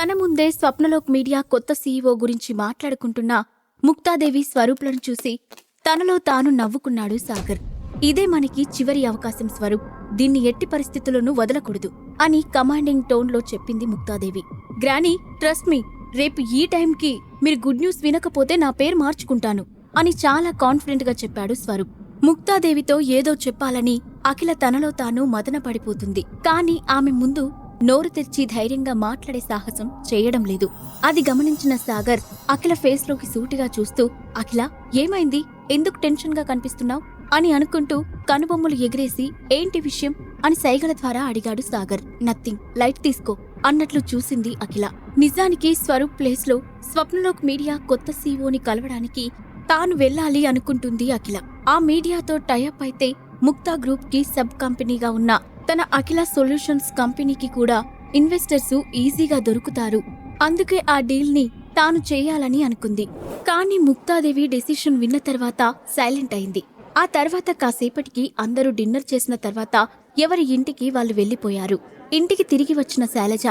తన ముందే స్వప్నలోక్ మీడియా కొత్త సీఈఓ గురించి మాట్లాడుకుంటున్న ముక్తాదేవి స్వరూప్లను చూసి తనలో తాను నవ్వుకున్నాడు సాగర్. ఇదే మనకి చివరి అవకాశం స్వరూప్. దీన్ని ఎట్టి పరిస్థితుల్లోనూ వదలకూడదు అని కమాండింగ్ టోన్లో చెప్పింది ముక్తాదేవి. గ్రానీ ట్రస్ట్ మీ రేపు ఈ టైంకి మీరు గుడ్ న్యూస్ వినకపోతే నా పేరు మార్చుకుంటాను అని చాలా కాన్ఫిడెంట్గా చెప్పాడు స్వరూప్. ముక్తాదేవితో ఏదో చెప్పాలని అఖిల తనలో తాను మదన పడిపోతుంది కాని ఆమె ముందు నోరు తెరిచి ధైర్యంగా మాట్లాడే సాహసం చేయడం లేదు. అది గమనించిన సాగర్ అఖిల ఫేస్లోకి సూటిగా చూస్తూ అఖిల ఏమైంది? ఎందుకు టెన్షన్గా కనిపిస్తున్నావు? అని అనుకుంటూ కనుబొమ్మలు ఎగిరేసి ఏంటి విషయం? అని సైగల ద్వారా అడిగాడు సాగర్. నథింగ్. లైట్ తీసుకో అన్నట్లు చూసింది అఖిల. నిజానికి స్వరూప్ ప్లేస్లో స్వప్నలోక్ మీడియా కొత్త సీఓని కలవడానికి తాను వెళ్ళాలి అనుకుంటుంది అఖిల. ఆ మీడియాతో టైఅప్ అయితే ముక్తా గ్రూప్కి సబ్ కంపెనీగా ఉన్న తన అఖిల సొల్యూషన్స్ కంపెనీకి కూడా ఇన్వెస్టర్సు ఈజీగా దొరుకుతారు. అందుకే ఆ డీల్ని తాను చేయాలని అనుకుంది. కానీ ముక్తాదేవి డెసిషన్ విన్న తర్వాత సైలెంట్ అయింది. ఆ తర్వాత కాసేపటికి అందరూ డిన్నర్ చేసిన తర్వాత ఎవరి ఇంటికి వాళ్ళు వెళ్ళిపోయారు ఇంటికి తిరిగి వచ్చిన శైలజ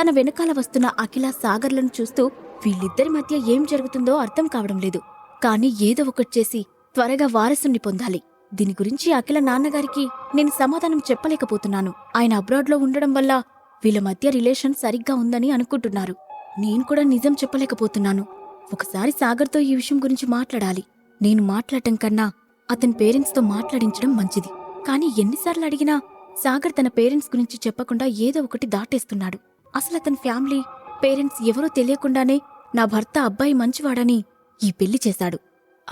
తన వెనకాల వస్తున్న అఖిల సాగర్లను చూస్తూ వీళ్ళిద్దరి మధ్య ఏం జరుగుతుందో అర్థం కావడం లేదు. కానీ ఏదో ఒకటి చేసి త్వరగా వారసుని పొందాలి. దీని గురించి అఖిల నాన్నగారికి నేను సమాధానం చెప్పలేకపోతున్నాను. ఆయన అబ్రాడ్లో ఉండడం వల్ల వీళ్ళ మధ్య రిలేషన్ సరిగ్గా ఉందని అనుకుంటున్నారు. నేను కూడా నిజం చెప్పలేకపోతున్నాను. ఒకసారి సాగర్తో ఈ విషయం గురించి మాట్లాడాలి. నేను మాట్లాడటం కన్నా అతని పేరెంట్స్తో మాట్లాడించడం మంచిది. కానీ ఎన్నిసార్లు అడిగినా సాగర్ తన పేరెంట్స్ గురించి చెప్పకుండా ఏదో ఒకటి దాటేస్తున్నాడు. అసలు అతని ఫ్యామిలీ పేరెంట్స్ ఎవరో తెలియకుండానే నా భర్త అబ్బాయి మంచివాడని ఈ పెళ్ళి చేశాడు.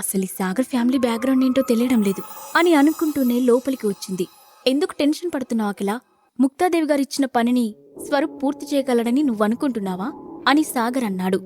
అసలు ఈ సాగర్ ఫ్యామిలీ బ్యాక్గ్రౌండ్ ఏంటో తెలియడం లేదు అని అనుకుంటూనే లోపలికి వచ్చింది. ఎందుకు టెన్షన్ పడుతున్నావు అఖిల? ముక్తాదేవి గారిచ్చిన పనిని స్వరూప్ పూర్తి చేయగలడని నువ్వనుకుంటున్నావా అని సాగర్ అన్నాడు.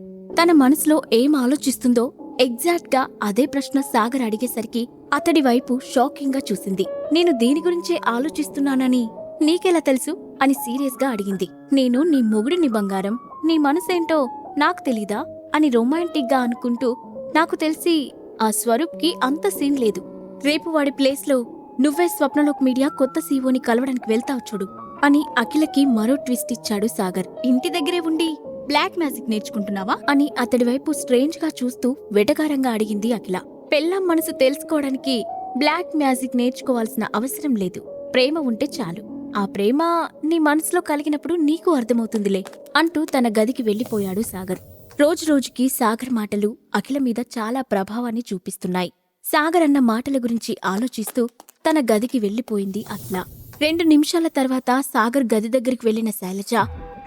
తన మనసులో ఏం ఆలోచిస్తుందో ఎగ్జాక్ట్గా అదే ప్రశ్న సాగర్ అడిగేసరికి అతడి వైపు షాకింగ్గా చూసింది. నేను దీని గురించే ఆలోచిస్తున్నానని నీకెలా తెలుసు? అని సీరియస్గా అడిగింది. నేను నీ మొగుడిని బంగారం నీ మనసేంటో నాకు తెలీదా? అని రొమాంటిక్గా అనుకుంటూ నాకు తెలిసి ఆ స్వరూప్కి అంత సీన్ లేదు. రేపు వాడి ప్లేస్లో నువ్వే స్వప్నలోక్ మీడియా కొత్త సీఓని కలవడానికి వెళ్తావు చూడు అని అఖిలకి మరో ట్విస్ట్ ఇచ్చాడు సాగర్. ఇంటి దగ్గరే ఉండి బ్లాక్ మ్యాజిక్ నేర్చుకుంటున్నావా అని అతడి వైపు స్ట్రేంజ్గా చూస్తూ వెటకారంగా అడిగింది అఖిల. పెళ్ళాం మనసు తెలుసుకోవడానికి బ్లాక్ మ్యాజిక్ నేర్చుకోవాల్సిన అవసరం లేదు. ప్రేమ ఉంటే చాలు. ఆ ప్రేమ నీ మనసులో కలిగినప్పుడు నీకు అర్థమవుతుందిలే అంటూ తన గదికి వెళ్ళిపోయాడు సాగర్. రోజురోజుకి సాగర్ మాటలు అఖిల మీద చాలా ప్రభావాన్ని చూపిస్తున్నాయి. సాగర్ అన్న మాటల గురించి ఆలోచిస్తూ తన గదికి వెళ్ళిపోయింది అఖిల రెండు నిమిషాల తర్వాత సాగర్ గది దగ్గరికి వెళ్ళిన శైలజ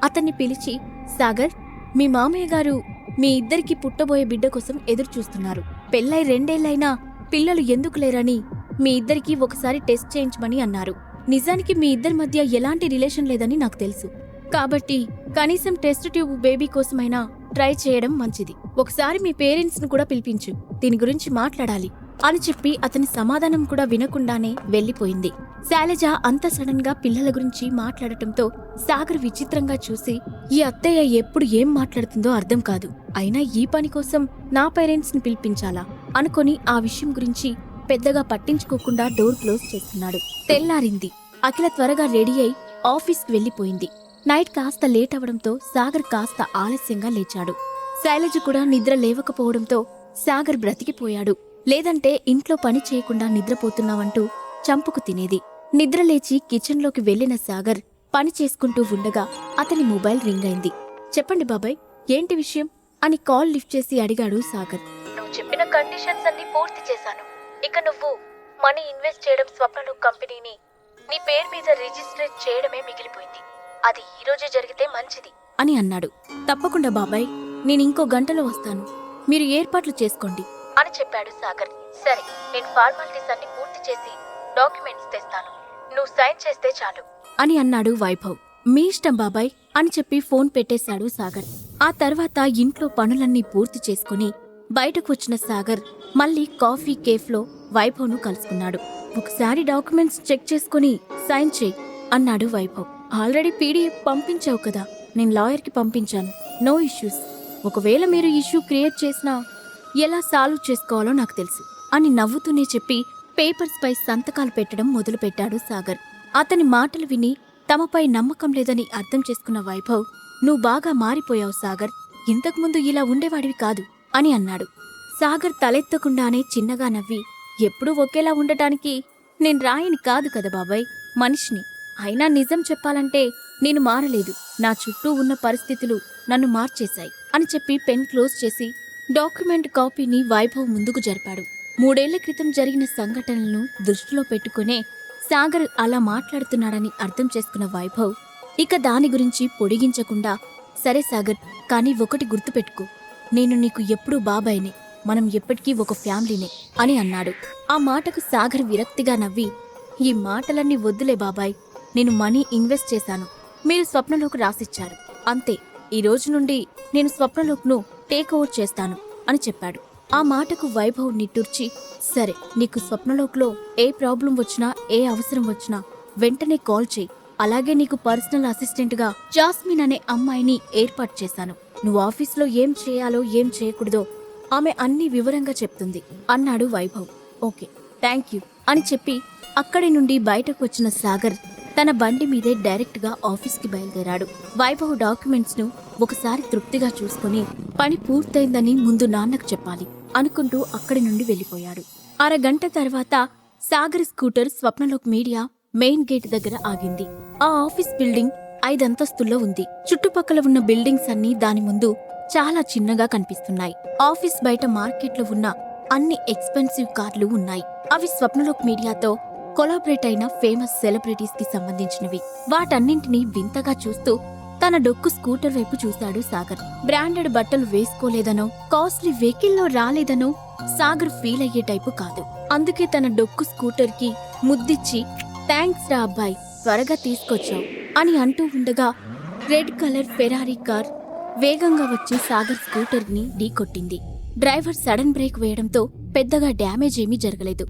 అతన్ని పిలిచి సాగర్ మీ మామయ్య గారు మీ ఇద్దరికి పుట్టబోయే బిడ్డ కోసం ఎదురు చూస్తున్నారు పెళ్ళై రెండేళ్ళైనా పిల్లలు ఎందుకు లేరని మీ ఇద్దరికి ఒకసారి టెస్ట్ చేయించమని అన్నారు. నిజానికి మీ ఇద్దరి మధ్య ఎలాంటి రిలేషన్ లేదని నాకు తెలుసు. కాబట్టి కనీసం టెస్ట్ ట్యూబ్ బేబీ కోసమైనా ట్రై చేయడం మంచిది. ఒకసారి మీ పేరెంట్స్ను కూడా పిలిపించు. దీని గురించి మాట్లాడాలి. అని చెప్పి అతని సమాధానం కూడా వినకుండానే వెళ్ళిపోయింది శైలజ అంత సడన్గా పిల్లల గురించి మాట్లాడటంతో సాగర్ విచిత్రంగా చూసి ఈ అత్తయ్య ఎప్పుడు ఏం మాట్లాడుతుందో అర్థం కాదు. అయినా ఈ పని కోసం నా పేరెంట్స్ని పిలిపించాలా? అనుకొని ఆ విషయం గురించి పెద్దగా పట్టించుకోకుండా డోర్ క్లోజ్ చేస్తున్నాడు. తెల్లారింది. అఖిల త్వరగా రెడీ అయి ఆఫీస్కి వెళ్ళిపోయింది నైట్ కాస్త లేట్ అవడంతో సాగర్ కాస్త ఆలస్యంగా లేచాడు. శైలజ కూడా నిద్ర లేవకపోవడంతో సాగర్ బ్రతికిపోయాడు. లేదంటే ఇంట్లో పని చేయకుండా నిద్రపోతున్నావంటూ చంపుకు తినేది. నిద్రలేచి కిచెన్లోకి వెళ్ళిన సాగర్ పని చేసుకుంటూ ఉండగా అతని మొబైల్ రింగ్ అయింది. చెప్పండి బాబాయ్ ఏంటి విషయం? అని కాల్ లిఫ్ట్ చేసి అడిగాడు సాగర్. నువ్వు చెప్పిన కండిషన్స్ అన్ని పూర్తి చేశాను. ఇక నువ్వు మనీ ఇన్వెస్ట్ చేయడం స్వప్నలు కంపెనీని నీ పేరు మీద రిజిస్టర్ చేయడమే మిగిలిపోయింది. అది ఈ రోజే జరిగితే మంచిది. అని అన్నాడు. తప్పకుండా బాబాయ్ నేను ఇంకో గంటలో వస్తాను. మీరు ఏర్పాట్లు చేసుకోండి. అని చెప్పాడు సాగర్. సరే నేను ఫార్మాలిటీస్ అన్ని పూర్తి చేసి డాక్యుమెంట్స్ తెస్తాను. నువ్వు సైన్ చేస్తే చాలు. అని అన్నాడు వైభవ్. మీ ఇష్టం బాబాయ్ అని చెప్పి ఫోన్ పెట్టేశాడు సాగర్. ఆ తర్వాత ఇంట్లో పనులన్నీ పూర్తి చేసుకుని బయటకు వచ్చిన సాగర్ మళ్ళీ కాఫీ కేఫ్లో వైభవ్ను కలుసుకున్నాడు. ఒకసారి డాక్యుమెంట్స్ చెక్ చేసుకుని సైన్ చేయి అన్నాడు వైభవ్. ఆల్రెడీ పీడీఎఫ్ పంపించావు కదా. నేను లాయర్కి పంపించాను. No issues. ఒకవేళ మీరు ఇష్యూ క్రియేట్ చేసినా ఎలా సాల్వ్ చేసుకోవాలో నాకు తెలుసు. అని నవ్వుతూనే చెప్పి పేపర్స్పై సంతకాలు పెట్టడం మొదలుపెట్టాడు సాగర్. అతని మాటలు విని తమపై నమ్మకం లేదని అర్థం చేసుకున్న వైభవ్ నువ్వు బాగా మారిపోయావు సాగర్. ఇంతకుముందు ఇలా ఉండేవాడివి కాదు అని అన్నాడు. సాగర్ తలెత్తకుండానే చిన్నగా నవ్వి ఎప్పుడూ ఒకేలా ఉండటానికి నేను రాయిని కాదు కదా బాబాయ్. మనిషిని. అయినా నిజం చెప్పాలంటే నేను మారలేదు. నా చుట్టూ ఉన్న పరిస్థితులు నన్ను మార్చేశాయి అని చెప్పి పెన్ క్లోజ్ చేసి డాక్యుమెంట్ కాపీని వైభవ్ ముందుకు జరిపాడు. మూడేళ్ళ క్రితం జరిగిన సంఘటనలను దృష్టిలో పెట్టుకునే సాగర్ అలా మాట్లాడుతున్నాడని అర్థం చేసుకున్న వైభవ్ ఇక దాని గురించి పొడిగించకుండా సరే సాగర్ కానీ ఒకటి గుర్తుపెట్టుకో. నేను నీకు ఎప్పుడూ బాబాయినే మనం ఎప్పటికీ ఒక ఫ్యామిలీనే అని అన్నాడు. ఆ మాటకు సాగర్ విరక్తిగా నవ్వి ఈ మాటలన్నీ వద్దులే బాబాయ్ నేను మనీ ఇన్వెస్ట్ చేశాను. మీరు స్వప్నలోకి రాసిచ్చారు. అంతే ఈ రోజు నుండి నేను స్వప్నలోక్ను టేక్ ఓవర్ చేస్తాను అని చెప్పాడు. ఆ మాటకు వైభవ్ నిట్టూర్చి సరే నీకు స్వప్నలోక్లో ఏ ప్రాబ్లం వచ్చినా ఏ అవసరం వచ్చినా వెంటనే కాల్ చేయి. అలాగే నీకు పర్సనల్ అసిస్టెంట్గా జాస్మిన్ అనే అమ్మాయిని ఏర్పాటు చేశాను. నువ్వు ఆఫీస్లో ఏం చేయాలో ఏం చేయకూడదో ఆమె అన్ని వివరంగా చెప్తుంది అన్నాడు వైభవ్. ఓకే థ్యాంక్ యూ అని చెప్పి అక్కడి నుండి బయటకు వచ్చిన సాగర్ తన బండి మీదే డైరెక్ట్గా ఆఫీస్కి బయలుదేరాడు. వైభవ్ డాక్యుమెంట్స్ను ఒకసారి తృప్తిగా చూసుకుని పని పూర్తయిందని ముందు నాన్నకు చెప్పాలి అనుకుంటూ అక్కడి నుండి వెళ్ళిపోయాడు. అరగంట తర్వాత Sagar scooter Swapnalok media main gate దగ్గర ఆగింది. ఆ ఆఫీస్ బిల్డింగ్ ఐదంతస్తుల్లో ఉంది. చుట్టుపక్కల ఉన్న బిల్డింగ్స్ అన్నీ దాని ముందు చాలా చిన్నగా కనిపిస్తున్నాయి. ఆఫీస్ బయట మార్కెట్లో ఉన్న అన్ని ఎక్స్పెన్సివ్ కార్లు ఉన్నాయి. అవి స్వప్నలోక్ మీడియాతో కొలాబరేట్ అయిన ఫేమస్ సెలబ్రిటీస్కి సంబంధించినవి. వాటన్నింటినీ వింతగా చూస్తూ తన డొక్కు స్కూటర్ వైపు చూశాడు సాగర్. బ్రాండెడ్ బట్టలు వేసుకోలేదనో కాస్ట్లీ వెహికల్లో రాలేదనో సాగర్ ఫీల్ అయ్యే టైపు కాదు. అందుకే తన డొక్కు స్కూటర్కి ముద్దిచ్చి థ్యాంక్స్ రా అబ్బాయి త్వరగా తీసుకొచ్చావు అని అంటూ ఉండగా రెడ్ కలర్ ఫెరారీ కార్ వేగంగా వచ్చి సాగర్ స్కూటర్ని ఢీకొట్టింది డ్రైవర్ సడన్ బ్రేక్ వేయడంతో పెద్దగా డ్యామేజ్ ఏమీ జరగలేదు.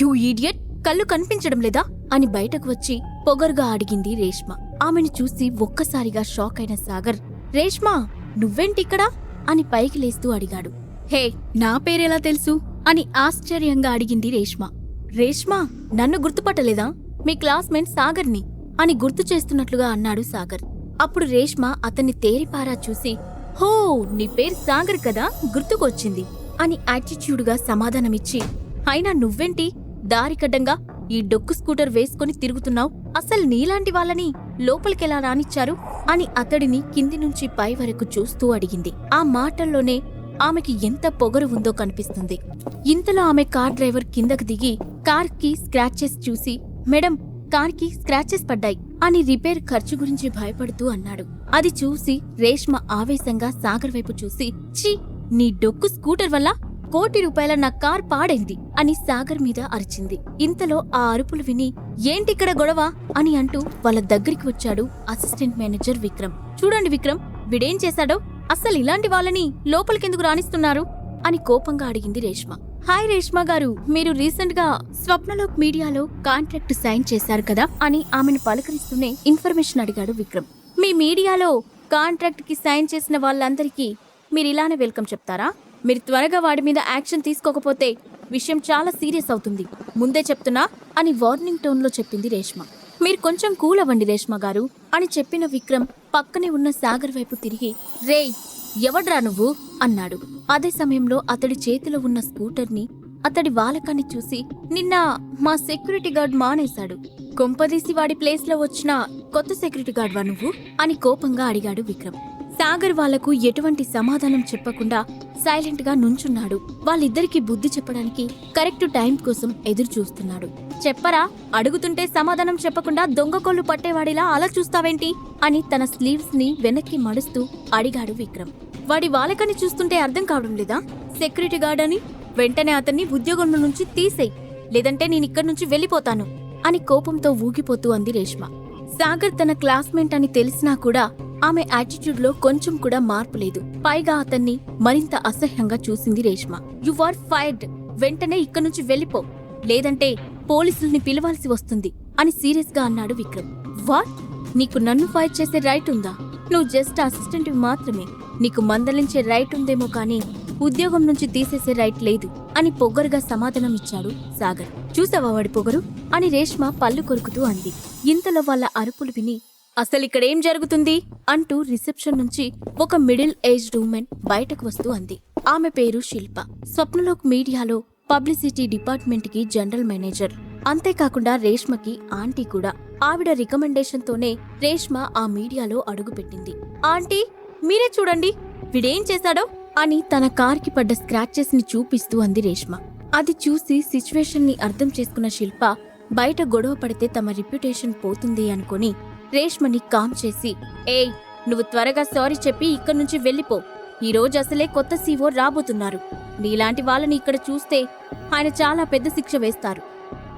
యూ ఈడియట్ కళ్ళు కనిపించడం లేదా? అని బయటకు వచ్చి పొగరుగా అడిగింది రేష్మ. ఆమెను చూసి ఒక్కసారిగా షాక్ అయిన సాగర్ రేష్మా నువ్వేంటిక్కడా అని పైకి లేస్తూ అడిగాడు. హే నా పేరెలా తెలుసు? అని ఆశ్చర్యంగా అడిగింది రేష్మ. రేష్మా నన్ను గుర్తుపట్టలేదా? మీ క్లాస్మేట్ సాగర్ని? అని గుర్తు చేస్తున్నట్లుగా అన్నాడు సాగర్. అప్పుడు రేష్మ అతన్ని తేరిపారా చూసి హో నీ పేరు సాగర్ కదా గుర్తుకొచ్చింది అని యాటిట్యూడ్గా సమాధానమిచ్చి అయినా నువ్వేంటి? దారికడ్డంగా ఈ డొక్కు స్కూటర్ వేసుకుని తిరుగుతున్నావు? అసలు నీలాంటి వాళ్ళని లోపలికెలా రానిచ్చారు? అని అతడిని కింది నుంచి పై వరకు చూస్తూ అడిగింది. ఆ మాటల్లోనే ఆమెకి ఎంత పొగరు ఉందో కనిపిస్తుంది. ఇంతలో ఆమె కార్ డ్రైవర్ కిందకు దిగి కార్కి స్క్రాచెస్ చూసి మేడం కార్కి స్క్రాచెస్ పడ్డాయి అని రిపేర్ ఖర్చు గురించి భయపడుతూ అన్నాడు. అది చూసి రేష్మ ఆవేశంగా సాగర్ వైపు చూసి ఛీ నీ డొక్కు స్కూటర్ వల్ల కోటి రూపాయల నా కార్ పాడైంది అని సాగర్ మీద అరిచింది. ఇంతలో ఆ అరుపులు విని ఏంటిక్కడ గొడవ? అని అంటూ వాళ్ళ దగ్గరికి వచ్చాడు అసిస్టెంట్ మేనేజర్ విక్రమ్. చూడండి విక్రమ్ విడేం చేశాడో? అస్సలు ఇలాంటి వాళ్ళని లోపలికెందుకు రాణిస్తున్నారు? అని కోపంగా అడిగింది రేష్మ. హాయ్ రేష్మ గారు మీరు రీసెంట్గా స్వప్నలోక్ మీడియాలో కాంట్రాక్ట్ సైన్ చేశారు కదా? అని ఆమెను పలకరిస్తూనే ఇన్ఫర్మేషన్ అడిగాడు విక్రమ్. మీ మీడియాలో కాంట్రాక్ట్కి సైన్ చేసిన వాళ్ళందరికీ మీరు ఇలానే వెల్కమ్ చెప్తారా? మీరు త్వరగా వాడి మీద యాక్షన్ తీసుకోకపోతే విషయం చాలా సీరియస్ అవుతుంది. ముందే చెప్తున్నా అని వార్నింగ్ టోన్లో చెప్పింది రేష్మ. మీరు కొంచెం కూల్ అవ్వండి రేష్మ గారు అని చెప్పిన విక్రమ్ పక్కనే ఉన్న సాగర్ వైపు తిరిగి రేయ్ ఎవడ్రా నువ్వు? అన్నాడు. అదే సమయంలో అతడి చేతిలో ఉన్న స్కూటర్ని అతడి వాలకాన్ని చూసి నిన్న మా సెక్యూరిటీ గార్డ్ మానేశాడు. కొంపదీసి వాడి ప్లేస్లో వచ్చిన కొత్త సెక్యూరిటీ గార్డ్వా నువ్వు? అని కోపంగా అడిగాడు విక్రమ్. సాగర్ వాళ్ళకు ఎటువంటి సమాధానం చెప్పకుండా సైలెంట్గా నుంచున్నాడు. వాళ్ళిద్దరికి బుద్ధి చెప్పడానికి కరెక్ట్ టైం కోసం ఎదురు చూస్తున్నాడు. చెప్పరా అడుగుతుంటే సమాధానం చెప్పకుండా దొంగకోళ్ళు పట్టేవాడిలా అలా చూస్తావేంటి? అని తన స్లీవ్స్ని వెనక్కి మడుస్తూ అడిగాడు విక్రమ్. వాడి వాలకని చూస్తుంటే అర్థం కావడం లేదా? సెక్యూరిటీ గార్డ్ అని? వెంటనే అతన్ని ఉద్యోగం నుంచి తీసేయ్. లేదంటే నేనిక్కడి నుంచి వెళ్ళిపోతాను. అని కోపంతో ఊగిపోతూ అంది రేష్మ. సాగర్ తన క్లాస్మేట్ అని తెలిసినా కూడా ఆమె యాటిట్యూడ్లో కొంచెం కూడా మార్పు లేదు. పైగా అతన్ని మరింత అసహ్యంగా చూసింది రేష్మ. యు ఆర్ ఫైర్డ్ వెంటనే ఇక్కడి నుంచి వెళ్ళిపో. లేదంటే పోలీసుల్ని పిలవాల్సి వస్తుంది అని సీరియస్గా అన్నాడు విక్రమ్. వాట్ నీకు నన్ను ఫైర్ చేసే రైట్ ఉందా? నువ్వు జస్ట్ అసిస్టెంట్ మాత్రమే. నీకు మందలించే రైట్ ఉందేమో కానీ ఉద్యోగం నుంచి తీసేసే రైట్ లేదు అని పొగరుగా సమాధానం ఇచ్చాడు సాగర్. చూసావా వాడి పొగరు? అని రేష్మ పళ్ళు కొరుకుతూ అంది. ఇంతలో వాళ్ళ అరుపులు విని అసలు ఇక్కడేం జరుగుతుంది? అంటూ రిసెప్షన్ నుంచి ఒక మిడిల్ ఏజ్డ్ ఉమెన్ బయటకు వస్తూ అంది. ఆమె పేరు శిల్ప. స్వప్నలోక్ మీడియాలో పబ్లిసిటీ డిపార్ట్మెంట్కి జనరల్ మేనేజర్. అంతేకాకుండా రేష్మకి ఆంటీ కూడా. ఆవిడ రికమెండేషన్ తోనే రేష్మ ఆ మీడియాలో అడుగుపెట్టింది. ఆంటీ మీరే చూడండి. వీడేం చేశాడో? అని తన కార్కి పడ్డ స్క్రాచెస్ని చూపిస్తూ అంది రేష్మ. అది చూసి సిచ్యువేషన్ని అర్థం చేసుకున్న శిల్ప బయట గొడవ పడితే తమ రిప్యుటేషన్ పోతుంది అనుకొని రేష్మని కామ్ చేసి ఏయ్ నువ్వు త్వరగా సారీ చెప్పి ఇక్కడి నుంచి వెళ్ళిపో. ఈరోజు అసలే కొత్త సీఓ రాబోతున్నారు. నీలాంటి వాళ్ళని ఇక్కడ చూస్తే ఆయన చాలా పెద్ద శిక్ష వేస్తారు.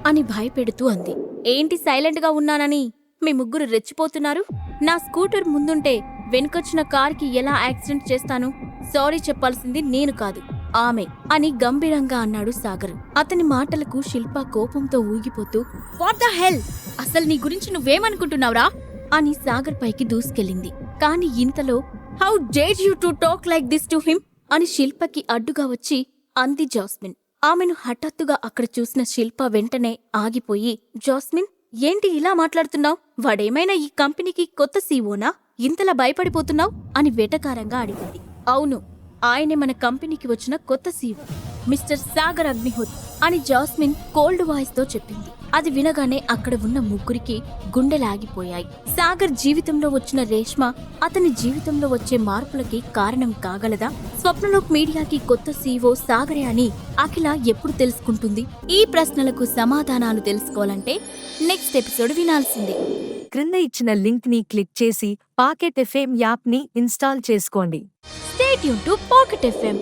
అని భయపెడుతూ అంది. ఏంటి సైలెంట్గా ఉన్నానని? మీ ముగ్గురు రెచ్చిపోతున్నారు? నా స్కూటర్ ముందుంటే వెనుకొచ్చిన కార్కి ఎలా యాక్సిడెంట్ చేస్తాను? సారీ చెప్పాల్సింది నేను కాదు ఆమె అని గంభీరంగా అన్నాడు సాగర్. అతని మాటలకు శిల్ప కోపంతో ఊగిపోతూ వాట్ ద హెల్? అసలు నీ గురించి నువ్వేమనుకుంటున్నావురా? అని సాగర్ పైకి దూసుకెళ్ళింది. కాని ఇంతలో how dare you to talk like this to him? అని శిల్పకి అడ్డుగా వచ్చి అంది జాస్మిన్. ఆమెను హఠాత్తుగా అక్కడ చూసిన శిల్ప వెంటనే ఆగిపోయి జాస్మిన్ ఏంటి ఇలా మాట్లాడుతున్నావు? వాడేమైనా ఈ కంపెనీకి కొత్త సీఓనా ఇంతలా భయపడిపోతున్నావు? అని వెటకారంగా అడిగింది. అవును ఆయనే మన కంపెనీకి వచ్చిన కొత్త సీఓ మిస్టర్ సాగర్ అగ్నిహోత్ అని జాస్మిన్ కోల్డ్ వాయిస్తో చెప్పింది. అది వినగానే అక్కడ ఉన్న ముగ్గురికి గుండెలాగిపోయాయి. సాగర్ జీవితంలో వచ్చిన రేష్మ అతని జీవితంలో వచ్చే మార్పులకి కారణం కాగలదా? స్వప్నలోక్ మీడియాకి కొత్త సీఓ సాగరే అని అఖిల ఎప్పుడు తెలుసుకుంటుంది? ఈ ప్రశ్నలకు సమాధానాలు తెలుసుకోవాలంటే నెక్స్ట్ ఎపిసోడ్ వినాల్సిందే. క్రింద ఇచ్చిన లింక్ని క్లిక్ చేసి పాకెట్ ఎఫ్ఎం యాప్ని ఇన్స్టాల్ చేసుకోండి. Stay tuned to pocket FM